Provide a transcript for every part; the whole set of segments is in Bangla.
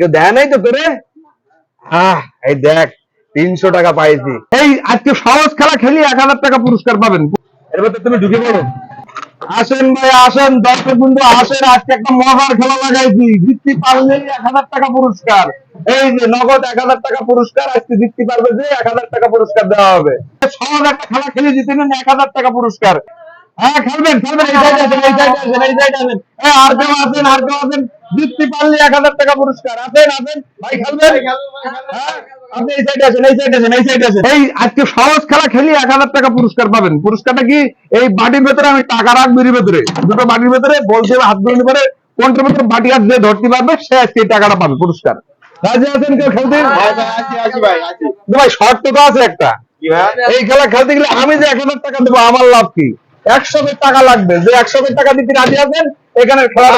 কেউ দেয় নাই তো তোরে? এই দেখ, তিনশো টাকা পাইছি। এই, আজকে সহজ খেলা খেলি এক হাজার টাকা পুরস্কার পাবেন। এর মধ্যে তুমি ঢুকে পড়ো। আসেন ভাই, আসেন। দর্শক বন্ধু, আসেন। আজকে একটা মজার খেলা লাগাইছি। জিততে পারলেই এক হাজার টাকা পুরস্কার। এই যে নগদ এক হাজার টাকা পুরস্কার, আজকে জিততে পারবে যে এক হাজার টাকা পুরস্কার দেওয়া হবে। সহজ একটা খেলা খেলে জিতে নেন এক হাজার টাকা পুরস্কার। হ্যাঁ খেলবেন খেলবেন এই সাইডে আছেন এই সাইডে আছেন এই সাইডে আছেন হ্যাঁ আর কেউ আছেন আর কেউ আছেন জিততে পারলে এক হাজার টাকা পুরস্কার আছেন আছেন? ভাই খেলবেন? হ্যাঁ, আপনি এই সাইডে আছেন এই সাইডে আছেন এই সাইডে আছেন। এই আজকে সহজ খেলা খেলি এক হাজার টাকা পুরস্কার পাবেন। পুরস্কারটা কি? এই বাটির ভেতরে আমি টাকা রাখব এর ভেতরে। দুটো বাটির ভেতরে বলতে হাত ধরে পরে কোনটার ভেতরে বাটি হাত দিয়ে ধরতে পারবে সে আজকে টাকাটা পাবে পুরস্কার। রাজি আছেন কেউ খেলতে? ভাই শর্ত তো আছে একটা। এই খেলা খেলতে গেলে আমি যে এক হাজার টাকা দেবো আমার লাভ কি? একশো টাকা লাগবে। যে একশো টাকা দিতে রাজি আছেন এখানে খেলা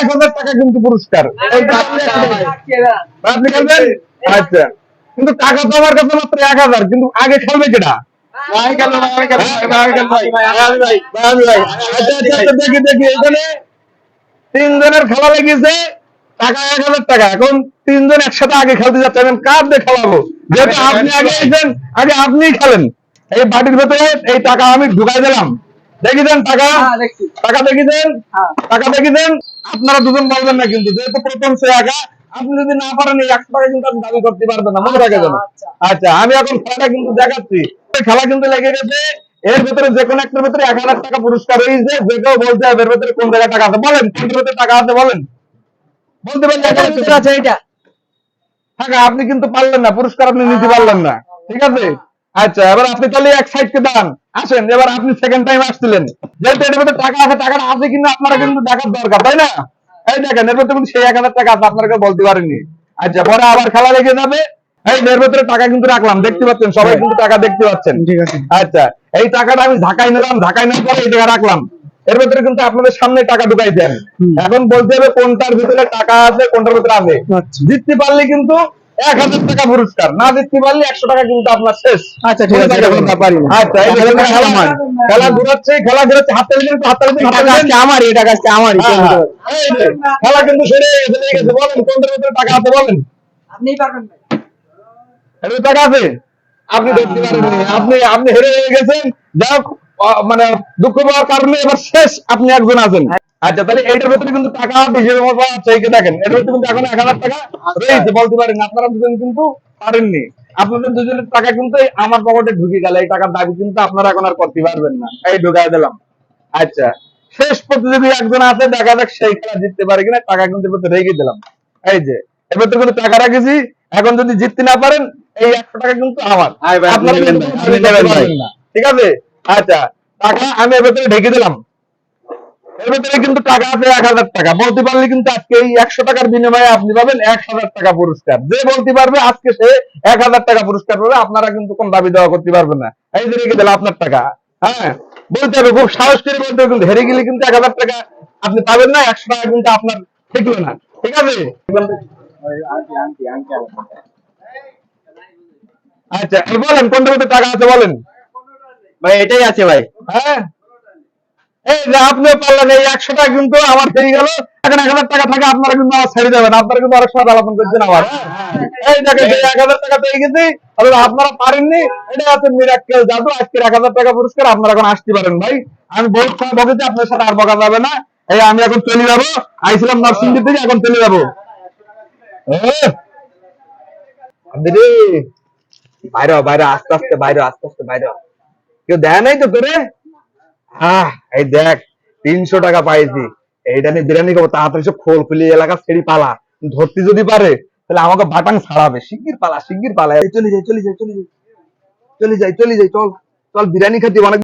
এক হাজার টাকা কিন্তু পুরস্কার। আপনি খেলবেন আচ্ছা। কিন্তু টাকা তো আমার কাছে মাত্র এক হাজার কিন্তু আগে খেলবে কেটা। আচ্ছা, আচ্ছা, আচ্ছা, দেখি দেখি এখানে তিনজনের খেলা লেগেছে টাকা এক হাজার টাকা। এখন তিনজন একসাথে আগে খেলতে যাচ্ছে কার দিয়ে খেলাবো? যেহেতু আপনি আগে আগে আপনিই খেলেন। এই বাটির ভেতরে এই টাকা আমি ঢুকাই দিলাম। দেখি দেন টাকা টাকা দেখি দেন টাকা দেখি দেন আপনারা দুজন বলবেন না কিন্তু যেহেতু প্রথম সে একা আপনি যদি না পারেন এই একশো টাকা কিন্তু আপনি দাবি করতে পারবেন না। মনে রাখে যেন। আচ্ছা আমি এখন খেলাটা কিন্তু দেখাচ্ছি। খেলা কিন্তু লেগে গেছে। এর ভিতরে যে কোনো একটার ভিতরে এক হাজার টাকা পুরস্কার রয়েছে। যে কেউ বলতে হবে এর ভিতরে কোন জায়গায় টাকা আছে? বলেন কোনটার ভিতরে টাকা আছে বলেন। বলতে এইটা টাকা আপনি কিন্তু পারলেন না। পুরস্কার আপনি নিতে পারলেন না। ঠিক আছে? আচ্ছা এবার আপনি তাহলে এক সাইড কে দান। আসেন এবার আপনি সেকেন্ড টাইম আসছিলেন। যেহেতু এর ভিতরে টাকা আছে টাকাটা আছে কিনা আপনারা কিন্তু দেখার দরকার তাই না? এই দেখেন এর ভিতরে কিন্তু সেই এক হাজার টাকা আছে আপনারা কেউ বলতে পারেননি। আচ্ছা পরে আবার খেলা লেগে যাবে। এই এর ভিতরে টাকা কিন্তু রাখলাম দেখতে পাচ্ছেন সবাই কিন্তু টাকা দেখতে পাচ্ছেন। ঠিক আছে। আচ্ছা এই টাকাটা আমি ঢাকায় নিলাম ঢাকায় নেওয়ার পরে এই টাকা রাখলাম। এর ভেতরে কিন্তু আপনাদের সামনে টাকা ঢুকাই দেন। এখন বলতে হবে কোনটার ভিতরে টাকা আছে কোনটার ভিতরে আছে। আচ্ছা। জিততে পারলে কিন্তু এক হাজার টাকা পুরস্কার। না জিততে পারলে একশো টাকা কিন্তু আপনার শেষ। আচ্ছা, ঠিক আছে, এটা কোনো ব্যাপারই না। আচ্ছা এই এটা দেখেন খেলা খেলা আমার। খেলা ঘুরাচ্ছে খেলা ঘুরাচ্ছে হাত তালি দিন হাত তালি দিন হাত টাকা তালি আজকে দিন আমারই এটা আজকে আমারই। এই যে, খেলা কিন্তু সেরে গেছে। বলেন কোনটার ভিতরে টাকা আছে বলেন। আপনিই পারবেন ভাই। এর ভিতরে টাকা আছে? আপনি দেখতে আপনি আপনি হেরে হয়ে গেছেন। যাই হোক, আহ, মানে দুঃখ পাওয়ার কারণে এবার শেষ আপনি একজন আছেন। আচ্ছা তাহলে এইটার ভিতরে কিন্তু টাকা মতো আছে দেখেন এটার ভিতরে কিন্তু এখন এক হাজার টাকা রয়েছে বলতে পারেন আপনারা দুজন কিন্তু পারেননি। আপনাদের দুজনের টাকা কিন্তু আমার পকেটে ঢুকে গেল এই টাকার দাবি কিন্তু আপনারা এখন আর করতে পারবেন না। এই ঢুকাই দিলাম। আচ্ছা শেষ প্রতিযোগী একজন আছে দেখা যাক সেই খেলা জিততে পারে কিনা টাকা কিন্তু এবার রেখে দিলাম। এই যে এবার তো কিন্তু টাকা রাখেছি এখন যদি জিততে না পারেন এই একশো টাকা কিন্তু আমার। ঠিক আছে? আচ্ছা টাকা আমি এর ভেতরে ঢেকে দিলাম। এর ভেতরে কিন্তু টাকা আছে এক হাজার টাকা। বলতে পারলে কিন্তু আজকে এই একশো টাকার বিনিময়ে আপনি পাবেন এক হাজার টাকা পুরস্কার। যে বলতে পারবে আজকে সে এক হাজার টাকা পুরস্কার পাবে, আপনারা কিন্তু কোন দাবি দেওয়া করতে পারবেন না। এই যে রেখে দিলাম আপনার টাকা হ্যাঁ? বলতে হবে, খুব সাহস করে বলতে কিন্তু, হেরে গেলে কিন্তু এক হাজার টাকা আপনি পাবেন না, একশো টাকা কিন্তু আপনার থেকলো না। ঠিক আছে? আচ্ছা বলেন কোনটা কোনটা টাকা আছে বলেন? ভাই এটাই আছে ভাই। হ্যাঁ। এই যে আপনিও পারলেন এই একশো টাকা কিন্তু আমার ফেরি গেল। এখন এক হাজার টাকা থাকে আপনারা কিন্তু আমার ছেড়ে যাবেন আপনারা কিন্তু আরেক সময় আলোচনা করছেন আবার। এই দেখেন এই এক হাজার টাকা পেয়ে গেছি আপনারা পারেননি এটা হচ্ছে মিরাক্কেল জাদু। আজকের এক হাজার টাকা পুরস্কার আপনারা এখন আসতে পারেন ভাই। আমি বহুত সময় বকেছি আপনার সাথে আর বকা যাবে না। এই আমি এখন চলে যাব। আইছিলাম নরসিংদী থেকে এখন চলে যাব। বাইরে বাইরে আস্তে আস্তে বাইরে আস্তে আস্তে বাইরে। কেউ দেয় নাই তো তোরে আহ, এই দেখ, তিনশো টাকা পাইছি। এইটা নিয়ে বিরিয়ানি খাব তাড়াতাড়ি সব খোল খুলি এলাকা ছেড়ি পালা। ধরতে যদি পারে, তাহলে আমাকে বাটাং ছাড়াবে। শিগগির পালা শিগগির পালা। চলে যাই চলে যাই চলে যাই। চলে যাই চলে যাই, চল চল বিরিয়ানি খাতে অনেক